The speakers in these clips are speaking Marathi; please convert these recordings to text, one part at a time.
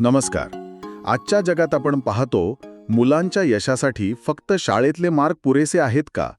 नमस्कार. आजच्या जगात आपण पाहतो मुलांच्या यशासाठी फक्त शाळेतले मार्क पुरेसे आहेत का?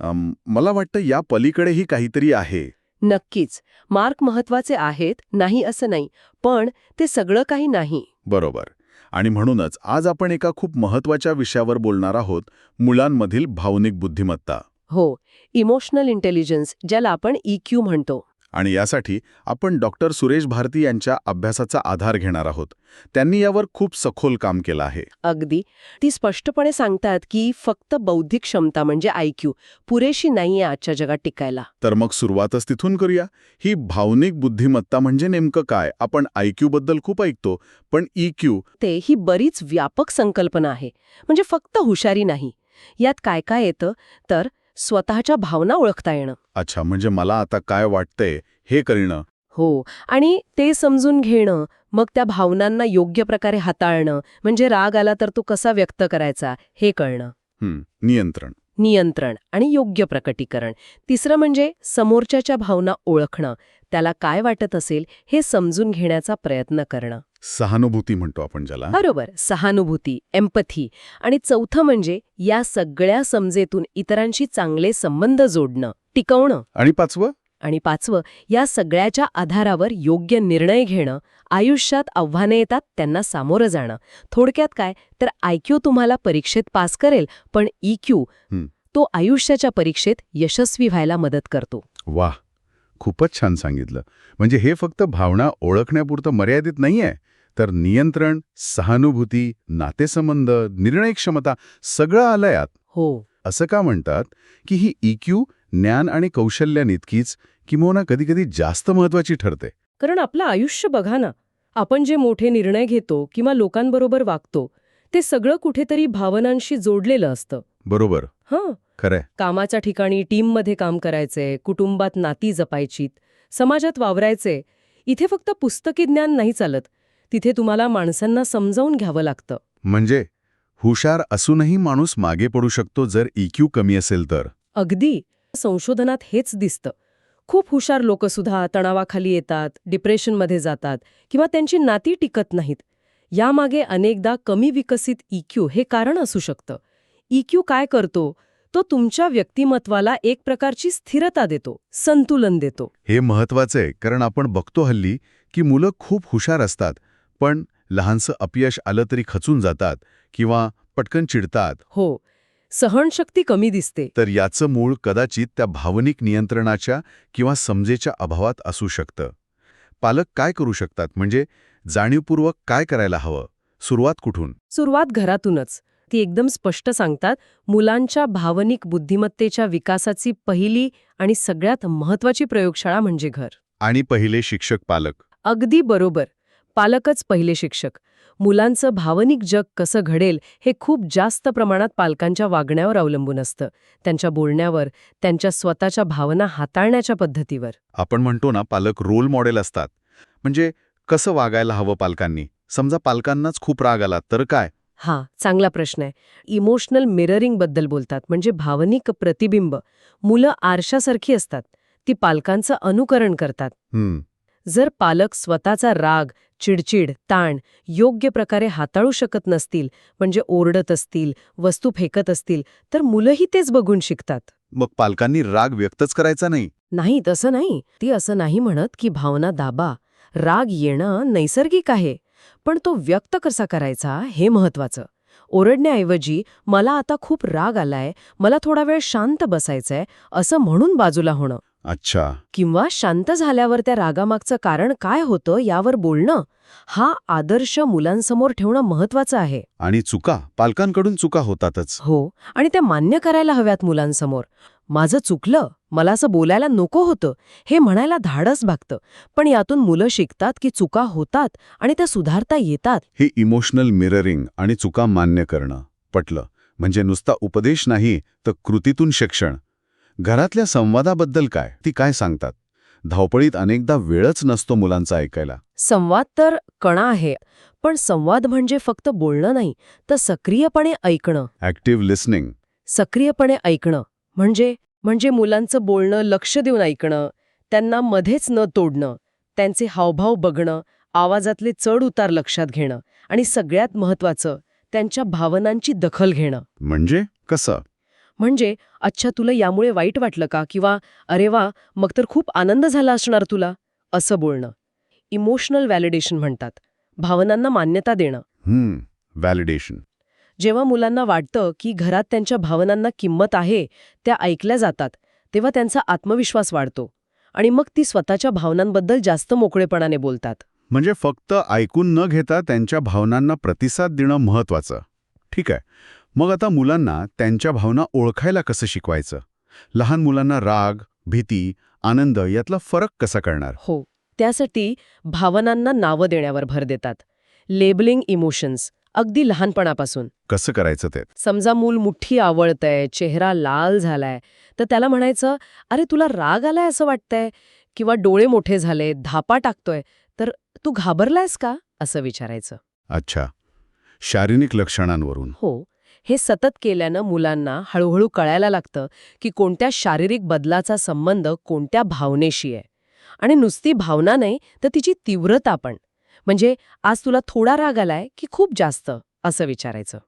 अम, मला वाटतं या पलीकडेही काहीतरी आहे. नक्कीच. मार्क महत्त्वाचे आहेत नाही असं नाही पण ते सगळं काही नाही. बरोबर. आणि म्हणूनच आज आपण एका खूप महत्त्वाच्या विषयावर बोलणार आहोत मुलांमधील भावनिक बुद्धिमत्ता. हो इमोशनल इंटेलिजन्स ज्याला आपण इक्यू म्हणतो. आणि यासाठी आपण डॉक्टर सुरेश भारती यांच्या अभ्यासाचा आधार घेणार आहोत. त्यांनी यावर खूप सखोल काम केलं आहे. अगदी. ती स्पष्टपणे सांगतात की फक्त बौद्धिक क्षमता म्हणजे आयक्यू पुरेशी नाहीये आजच्या जगात टिकायला. तर मग सुरुवातच तिथून करूया. ही भावनिक बुद्धिमत्ता म्हणजे नेमकं काय? आपण आयक्यू बद्दल खूप ऐकतो पण ई क्यू ते ही बरीच व्यापक संकल्पना आहे. म्हणजे फक्त हुशारी नाही. यात काय काय येतं? तर स्वतःच्या भावना ओळखता येणं. अच्छा म्हणजे मला आता काय वाटतंय हे कळणं. हो आणि ते समजून घेणं मग त्या भावनांना योग्य प्रकारे हाताळणं म्हणजे राग आला तर तो कसा व्यक्त करायचा हे कळणं. नियंत्रण. नियंत्रण आणि योग्य प्रकटीकरण. तिसरं म्हणजे समोरच्याच्या भावना ओळखणं. त्याला काय वाटत असेल हे समजून घेण्याचा प्रयत्न करणं. सहानुभूती म्हणतो आपण ज्याला. बरोबर सहानुभूती एम्पथी आणि चौथं म्हणजे या सगळ्या समजेतून इतरांशी चांगले संबंध जोडणं टिकवणं. आणि पाचवं? आणि पाचवं या सगळ्याच्या आधारावर योग्य निर्णय घेणं आयुष्यात आव्हाने येतात त्यांना सामोरं जाणं. थोडक्यात काय तर आयक्यू तुम्हाला परीक्षेत पास करेल पण इक्यू हं. तो आयुष्याच्या परीक्षेत यशस्वी व्हायला मदत करतो. वाह. खूपच छान सांगितलं. म्हणजे हे फक्त भावना ओळखण्यापुरतं मर्यादित नाहीये तर नियंत्रण सहानुभूती नातेसंबंध निर्णय क्षमता सगळं आलं यात. हो. असं का म्हणतात की ही इक्यू ज्ञान आणि कौशल्यानितकीच किंवा कधीकधी जास्त महत्वाची ठरते. कारण आपलं आयुष्य बघा ना आपण जे मोठे निर्णय घेतो किंवा लोकांबरोबर वागतो ते सगळं कुठेतरी भावनांशी जोडलेलं असतं. बरोबर. हं. खरंय. कामाच्या ठिकाणी टीममध्ये काम करायचंय कुटुंबात नाती जपायचीत समाजात वावरायचे इथे फक्त पुस्तकी ज्ञान नाही चालत तिथे तुम्हाला माणसांना समजावून घ्यावं लागतं. म्हणजे हुशार असूनही माणूस मागे पडू शकतो जर इक्यू कमी असेल तर. अगदी. संशोधनात हेच दिसतं. खूप हुशार लोक सुद्धा तणावाखाली येतात डिप्रेशनमध्ये जातात किंवा त्यांची नाती टिकत नाहीत. यामागे अनेकदा कमी विकसित इक्यू हे कारण असू शकतं. इक्यू काय करतो? तो तुमच्या व्यक्तिमत्वाला एक प्रकारची स्थिरता देतो संतुलन देतो. हे महत्वाचं आहे कारण आपण बघतो हल्ली की मुलं खूप हुशार असतात पण लहानसं अपयश आलं तरी खचून जातात किंवा पटकन चिडतात. हो सहनशक्ती कमी दिसते. तर याचं मूळ कदाचित त्या भावनिक नियंत्रणाच्या किंवा समजेच्या अभावात असू शकतं. पालक काय करू शकतात? म्हणजे जाणीवपूर्वक काय करायला हवं? सुरुवात कुठून? सुरुवात घरातूनच. ती एकदम स्पष्ट सांगतात मुलांच्या भावनिक बुद्धिमत्तेच्या विकासाची पहिली आणि सगळ्यात महत्वाची प्रयोगशाळा म्हणजे घर. आणि पहिले शिक्षक पालक. अगदी बरोबर. पालकच पहिले शिक्षक. मुलांचं भावनिक जग कसं घडेल हे खूप जास्त प्रमाणात पालकांच्या वागण्यावर अवलंबून असतं. त्यांच्या बोलण्यावर त्यांच्या स्वतःच्या भावना हाताळण्याच्या पद्धतीवर. आपण म्हणतो ना पालक रोल मॉडेल असतात. म्हणजे कसं वागायला हवं पालकांनी? समजा पालकांनाच खूप राग आला तर काय? हा चांगला प्रश्न आहे. इमोशनल मिररिंगबद्दल बोलतात म्हणजे भावनिक प्रतिबिंब. मुलं आरशासारखी असतात. ती पालकांचं अनुकरण करतात. जर पालक स्वतःचा राग चिडचिड ताण योग्य प्रकारे हाताळू शकत नसतील म्हणजे ओरडत असतील वस्तू फेकत असतील तर मुलंही तेच बघून शिकतात. मग पालकांनी राग व्यक्तच करायचा नाही? नाही तसं नाही. ती असं नाही म्हणत की भावना दाबा. राग येणं नैसर्गिक आहे. पण तो व्यक्त कसा करायचा हे महत्वाचं ओरडण्याऐवजी मला आता खूप राग आलाय मला थोडा वेळ शांत बसायचंय असं म्हणून बाजूला होणं. अच्छा. किंवा शांत झाल्यावर त्या रागामागचं कारण काय होतं यावर बोलणं हा आदर्श मुलांसमोर ठेवणं महत्वाचं आहे. आणि चुका पालकांकडून चुका होतातच. हो आणि त्या मान्य करायला हव्यात मुलांसमोर. माझं चुकलं मला असं बोलायला नको होतं. हे म्हणायला धाडस भागतं. पण यातून मुलं शिकतात की चुका होतात आणि त्या सुधारता येतात. हे इमोशनल मिररिंग आणि चुका मान्य करणं. पटलं. म्हणजे नुसता उपदेश नाही तर कृतीतून शिक्षण. घरातल्या संवादाबद्दल काय? ती काय सांगतात? धावपळीत अनेकदा वेळच नसतो मुलांचा ऐकायला. संवाद तर कणा आहे. पण संवाद म्हणजे फक्त बोलणं नाही तर सक्रियपणे ऐकणं. ॲक्टिव्ह लिसनिंग सक्रियपणे ऐकणं. म्हणजे म्हणजे मुलांचं बोलणं लक्ष देऊन ऐकणं त्यांना मध्येच न तोडणं त्यांचे हावभाव बघणं आवाजातले चढ उतार लक्षात घेणं आणि सगळ्यात महत्वाचं त्यांच्या भावनांची दखल घेणं. म्हणजे? कसं? म्हणजे अच्छा तुला यामुळे वाईट वाटलं का? किंवा अरे वा मग तर खूप आनंद झाला असणार तुला? असं बोलणं. इमोशनल व्हॅलिडेशन म्हणतात. भावनांना मान्यता देणं. हम्म व्हॅलिडेशन. जेव्हा मुलांना वाटतं की घरात त्यांच्या भावनांना किंमत आहे त्या ऐकल्या जातात तेव्हा त्यांचा आत्मविश्वास वाढतो आणि मग ती स्वतःच्या भावनांबद्दल जास्त मोकळेपणाने बोलतात. म्हणजे फक्त ऐकून न घेता त्यांच्या भावनांना प्रतिसाद देणं महत्वाचं ठीक आहे. मग आता मुलांना त्यांच्या भावना ओळखायला कसं शिकवायचं? लहान मुलांना राग भीती आनंद यातला फरक कसा कळणार? हो. त्यासाठी भावनांना नावं देण्यावर भर देतात. Labelling emotions. अगदी लहानपणापासून. कसं करायचं ते? समजा मूल मुठ्ठी आवळतंय चेहरा लाल झालाय तर त्याला म्हणायचं अरे तुला राग आलाय असं वाटतंय? किंवा डोळे मोठे झाले धापा टाकतोय तर तू घाबरलायस का? असं विचारायचं. अच्छा. शारीरिक लक्षणांवरून. हो. हे सतत केल्यानं मुलांना हळूहळू कळायला लागतं की कोणत्या शारीरिक बदलाचा संबंध कोणत्या भावनेशी आहे. आणि नुसती भावना नाही तर तिची तीव्रता पण. म्हणजे आज तुला थोडा राग आलाय की खूप जास्त? असं विचारायचं.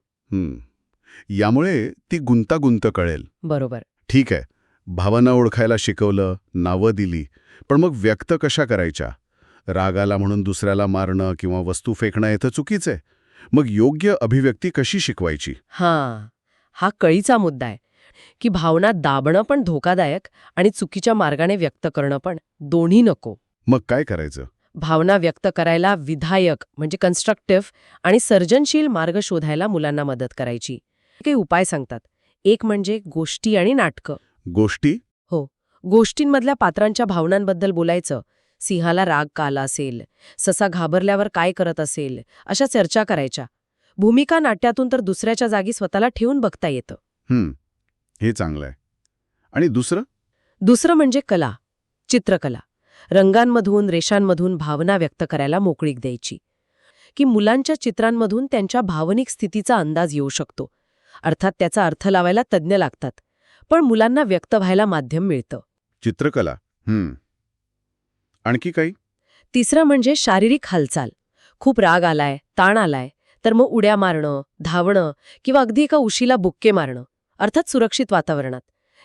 यामुळे ती गुंतागुंत कळेल. बरोबर. ठीक आहे. भावना ओळखायला शिकवलं नावं दिली पण मग व्यक्त कशा करायच्या? रागाला म्हणून दुसऱ्याला मारणं किंवा वस्तू फेकणं हे तर चुकीचं आहे. मग योग्य अभिव्यक्ती कशी शिकवायची? हां. हा कळीचा मुद्दा आहे. की भावना दाबणं पण धोकादायक आणि चुकीच्या मार्गाने व्यक्त करणं पण दोन्ही नको. मग काय करायचं? भावना व्यक्त करायला विधायक म्हणजे कन्स्ट्रक्टिव्ह आणि सर्जनशील मार्ग शोधायला मुलांना मदत करायची. काही उपाय सांगतात. एक म्हणजे गोष्टी आणि नाटकं. गोष्टी? गोष्टींमधल्या पात्रांच्या भावनांबद्दल बोलायचं. सिंहाला राग का आला असेल? ससा घाबरल्यावर काय करत असेल? अशा चर्चा करायच्या. भूमिका नाट्यातून तर दुसऱ्याच्या जागी स्वतःला ठेवून बघता येतं. हे चांगलं आहे आणि दुसरं? दुसरं म्हणजे कला. चित्रकला. रंगांमधून रेषांमधून भावना व्यक्त करायला मोकळीक द्यायची. की मुलांच्या चित्रांमधून त्यांच्या भावनिक स्थितीचा अंदाज येऊ शकतो. अर्थात त्याचा अर्थ लावायला तज्ज्ञ लागतात. पण मुलांना व्यक्त व्हायला माध्यम मिळतं. चित्रकला. आणखी काही? तिसरं म्हणजे शारीरिक हालचाल. खूप राग आलाय ताण आलाय तर मग उड्या मारणं धावणं किंवा अगदी एका उशीला बुक्के मारणं अर्थात सुरक्षित वातावरणात.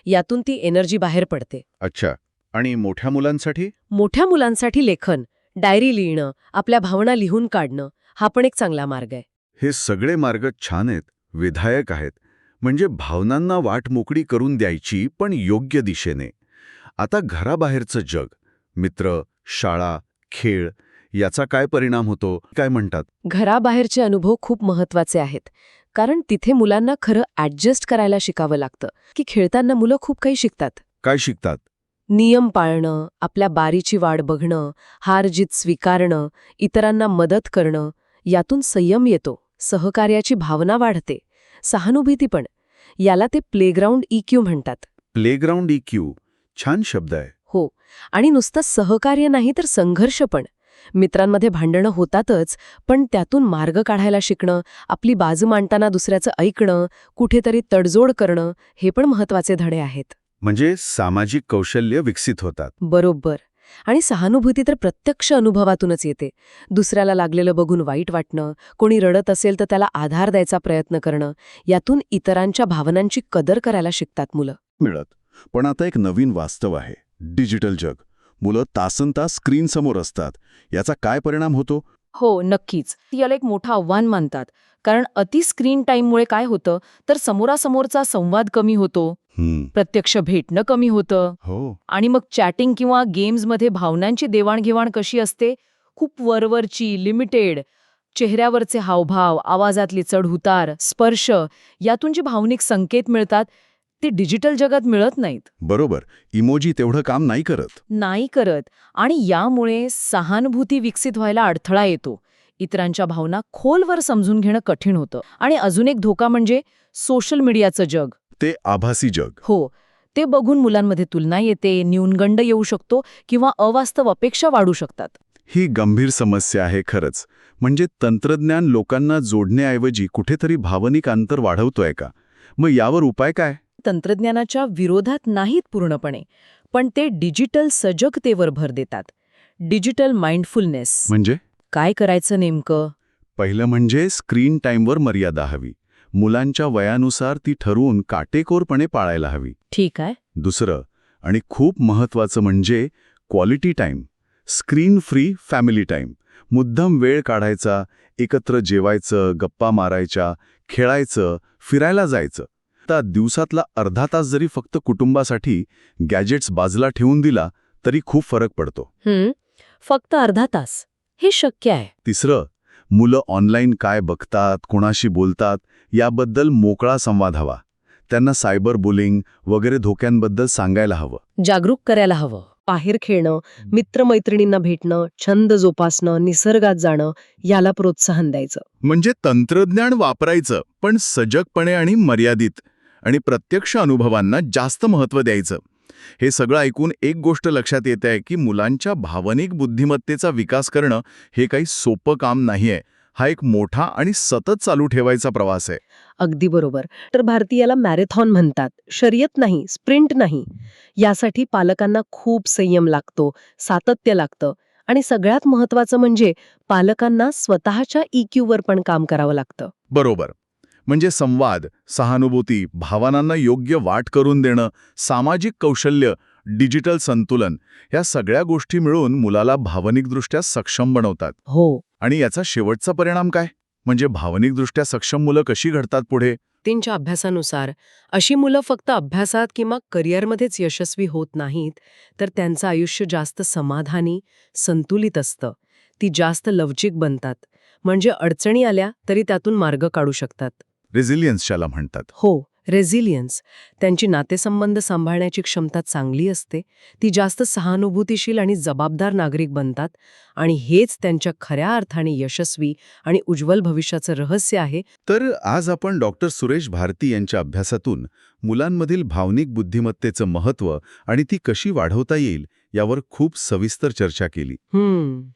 यातून ती एनर्जी बाहेर पडते. अच्छा. आणि मोठ्या मुलांसाठी? मोठ्या मुलांसाठी लेखन डायरी लिहिणं आपल्या भावना लिहून काढणं हा पण एक चांगला मार्ग आहे. हे सगळे मार्ग छान आहेत विधायक आहेत. म्हणजे भावनांना वाट मोकळी करून द्यायची पण योग्य दिशेने. आता घराबाहेरचं जग मित्र शाळा खेळ याचा काय परिणाम होतो? काय म्हणतात? घराबाहेरचे अनुभव खूप महत्त्वाचे आहेत. कारण तिथे मुलांना खरं ॲडजस्ट करायला शिकावं लागतं की खेळताना मुलं खूप काही शिकतात. काय शिकतात? नियम पाळणं आपल्या बारीची वाढ बघणं हार जीत स्वीकारणं इतरांना मदत करणं यातून संयम येतो सहकार्याची भावना वाढते. सहानुभूती पण. याला ते प्लेग्राऊंड इक्यू म्हणतात. प्लेग्राऊंड इक्यू छान शब्द आहे. हो. आणि नुसतं सहकार्य नाही तर संघर्ष पण. मित्रांमध्ये भांडणं होतातच पण त्यातून मार्ग काढायला शिकणं आपली बाजू मांडताना दुसऱ्याचं ऐकणं कुठेतरी तडजोड करणं हे पण महत्त्वाचे धडे आहेत. म्हणजे सामाजिक कौशल्य विकसित होतात. बरोबर. आणि सहानुभूती तर प्रत्यक्ष अनुभवातूनच येते. दुसऱ्याला लागलेलं बघून वाईट वाटणं कोणी रडत असेल तर त्याला आधार द्यायचा प्रयत्न करणं यातून इतरांच्या भावनांची कदर करायला शिकतात मुलं. मिळत. पण आता एक नवीन वास्तव आहे. डिजिटल जग. मुलं तासन तास स्क्रीनसमोर असतात. याचा काय परिणाम होतो? हो नक्कीच. याला एक मोठं आव्हान मानतात. कारण अति स्क्रीन टाईममुळे काय होतं तर समोरासमोरचा संवाद कमी होतो. प्रत्यक्ष भेटणं कमी होतं. हो. आणि मग चॅटिंग किंवा गेम्समध्ये भावनांची देवाणघेवाण कशी असते? खूप वरवरची लिमिटेड. चेहऱ्यावरचे हावभाव आवाजातले चढउतार स्पर्श यातून जे भावनिक संकेत मिळतात ते डिजिटल जगात मिळत नाहीत. बरोबर. इमोजी तेवढं काम नाही करत. नाही करत. आणि यामुळे सहानुभूती विकसित व्हायला अडथळा येतो. इतरांच्या भावना खोलवर समजून घेणं कठीण होतं. आणि अजून एक धोका म्हणजे सोशल मीडियाचं जग. ते आभासी जग. हो. ते बघून मुलांमध्ये तुलना येते न्यूनगंड येऊ शकतो किंवा अवास्तव अपेक्षा वाढू शकतात. ही गंभीर समस्या आहे खरंच. म्हणजे तंत्रज्ञान लोकांना जोडण्याऐवजी कुठेतरी भावनिक अंतर वाढवतोय का? मग यावर उपाय काय? तंत्रज्ञानाच्या विरोधात नाहीत पूर्णपणे पण ते डिजिटल सजगतेवर भर देतात. Digital mindfulness. म्हणजे? काय करायचं नेमकं? पहिलं म्हणजे स्क्रीन टाईमवर मर्यादा हवी. मुलांच्या वयानुसार ती ठरवून काटेकोरपणे पाळायला हवी. ठीक आहे. दुसरं आणि खूप महत्त्वाचं म्हणजे quality time screen free family time मुद्दाम वेळ काढायचा एकत्र जेवायचं गप्पा मारायच्या खेळायचं फिरायला जायचं. आता दिवसातला अर्धा तास जरी फक्त कुटुंबासाठी गॅजेट्स बाजूला ठेवून दिला तरी खूप फरक पडतो. हं, फक्त अर्धा तास. हे शक्य आहे. तिसरं मुलं ऑनलाईन काय बघतात कोणाशी बोलतात याबद्दल मोकळा संवाद हवा. त्यांना सायबर बुलिंग वगैरे धोक्यांबद्दल सांगायला हवं. जागरूक करायला हवं. बाहेर खेळणं मित्रमैत्रिणींना भेटणं छंद जोपासणं निसर्गात जाणं याला प्रोत्साहन द्यायचं. म्हणजे तंत्रज्ञान वापरायचं पण सजगपणे आणि मर्यादित. आणि प्रत्यक्ष अनुभवांना जास्त महत्त्व द्यायचं. हे सगळं ऐकून एक गोष्ट लक्षात येते आहे की मुलांच्या भावनिक बुद्धिमत्तेचा विकास करणं हे काही सोपं काम नाहीये. हा एक मोठा आणि सतत चालू ठेवायचा प्रवास आहे. अगदी बरोबर. तर भारतीयाला मॅरेथॉन म्हणतात. शर्यत नाही स्प्रिंट नाही. यासाठी पालकांना खूप संयम लागतो सातत्य लागतं. आणि सगळ्यात महत्वाचं म्हणजे पालकांना स्वतःच्या EQ वर पण काम करावं लागतं. बरोबर. म्हणजे संवाद सहानुभूती भावनांना योग्य वाट करून देणं सामाजिक कौशल्य डिजिटल संतुलन या सगळ्या गोष्टी मिळून मुलाला भावनिकदृष्ट्या सक्षम बनवतात. हो. आणि याचा शेवटचा परिणाम काय? म्हणजे भावनिकदृष्ट्या सक्षम मुलं कशी घडतात पुढे? त्यांच्या अभ्यासानुसार अशी मुलं फक्त अभ्यासात किंवा करिअरमध्येच यशस्वी होत नाहीत तर त्यांचं आयुष्य जास्त समाधानी संतुलित असतं. ती जास्त लवचिक बनतात. म्हणजे अडचणी आल्या तरी त्यातून मार्ग काढू शकतात. रेझिलियन्स ज्याला म्हणतात. हो रेझिलियन्स त्यांची नातेसंबंध सांभाळण्याची क्षमता चांगली असते ती जास्त सहानुभूतीशील आणि जबाबदार नागरिक बनतात आणि हेच त्यांच्या खऱ्या अर्थाने यशस्वी आणि उज्ज्वल भविष्याचं रहस्य आहे. तर आज आपण डॉक्टर सुरेश भारती यांच्या अभ्यासातून मुलांमधील भावनिक बुद्धिमत्तेचं महत्त्व आणि ती कशी वाढवता येईल यावर खूप सविस्तर चर्चा केली.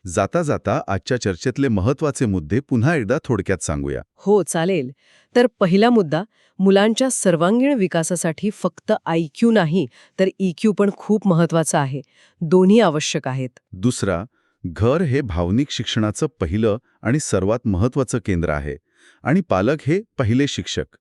जाता जाता आजच्या चर्चेतले महत्त्वाचे मुद्दे पुन्हा एकदा थोडक्यात सांगूया. हो चालेल. तर पहिला मुद्दा मुलांच्या सर्वांगीण विकासासाठी फक्त आय क्यू नाही तर ई क्यू पण खूप महत्त्वाचा आहे. दोन्ही आवश्यक आहेत. दुसरा घर हे भावनिक शिक्षणाचं पहिलं आणि सर्वात महत्त्वाचं केंद्र आहे. आणि पालक हे पहिले शिक्षक.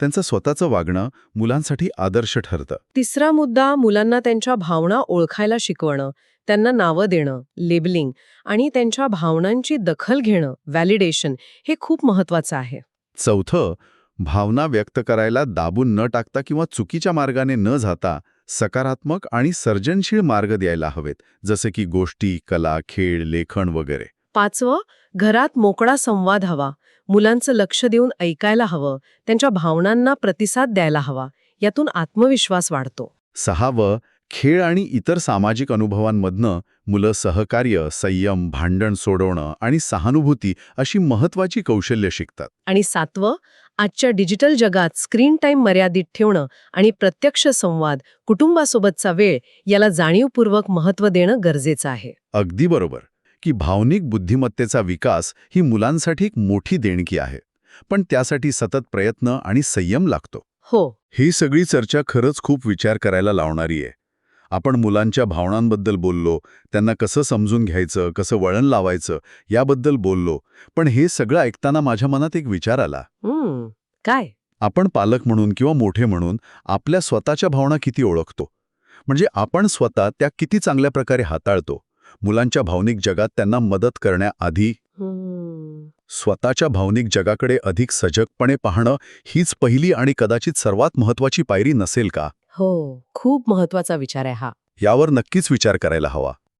त्यांचं स्वतःचं वागणं मुलांसाठी आदर्श ठरतं. तिसरा मुद्दा मुलांना त्यांच्या भावना ओळखायला शिकवणं त्यांना नावं देणं लेबलिंग आणि त्यांच्या भावनांची दखल घेणं व्हॅलिडेशन हे खूप महत्वाचं आहे. चौथं भावना व्यक्त करायला दाबून न टाकता किंवा चुकीच्या मार्गाने न जाता सकारात्मक आणि सर्जनशील मार्ग द्यायला हवेत जसे की गोष्टी कला खेळ लेखन वगैरे. पाचवं घरात मोकळा संवाद हवा. मुलांचं लक्ष देऊन ऐकायला हवं. त्यांच्या भावनांना प्रतिसाद द्यायला हवा. यातून आत्मविश्वास वाढतो. सहावं खेळ आणि इतर सामाजिक अनुभवांमधनं मुलं सहकार्य संयम भांडण सोडवणं आणि सहानुभूती अशी महत्वाची कौशल्य शिकतात. आणि सातवं आजच्या डिजिटल जगात स्क्रीन टाईम मर्यादित ठेवणं आणि प्रत्यक्ष संवाद कुटुंबासोबतचा वेळ याला जाणीवपूर्वक महत्त्व देणं गरजेचं आहे. अगदी बरोबर. की भावनिक बुद्धिमत्तेचा विकास ही मुलांसाठी एक मोठी देणगी आहे. पण त्यासाठी सतत प्रयत्न आणि संयम लागतो. हो. ही सगळी चर्चा खरंच खूप विचार करायला लावणारी आहे. आपण मुलांच्या भावनांबद्दल बोललो त्यांना कसं समजून घ्यायचं कसं वळण लावायचं याबद्दल बोललो पण हे सगळं ऐकताना माझ्या मनात एक विचार आला. काय? आपण पालक म्हणून किंवा मोठे म्हणून आपल्या स्वतःच्या भावना किती ओळखतो? म्हणजे आपण स्वतः त्या किती चांगल्या प्रकारे हाताळतो? मुलांच्या भावनिक जगात त्यांना मदत करण्याआधी. स्वतःच्या भावनिक जगाकडे अधिक सजगपणे पाहणं हीच पहिली आणि कदाचित सर्वात महत्वाची पायरी नसेल का? हो खूप महत्त्वाचा विचार आहे हा. यावर नक्कीच विचार करायला हवा.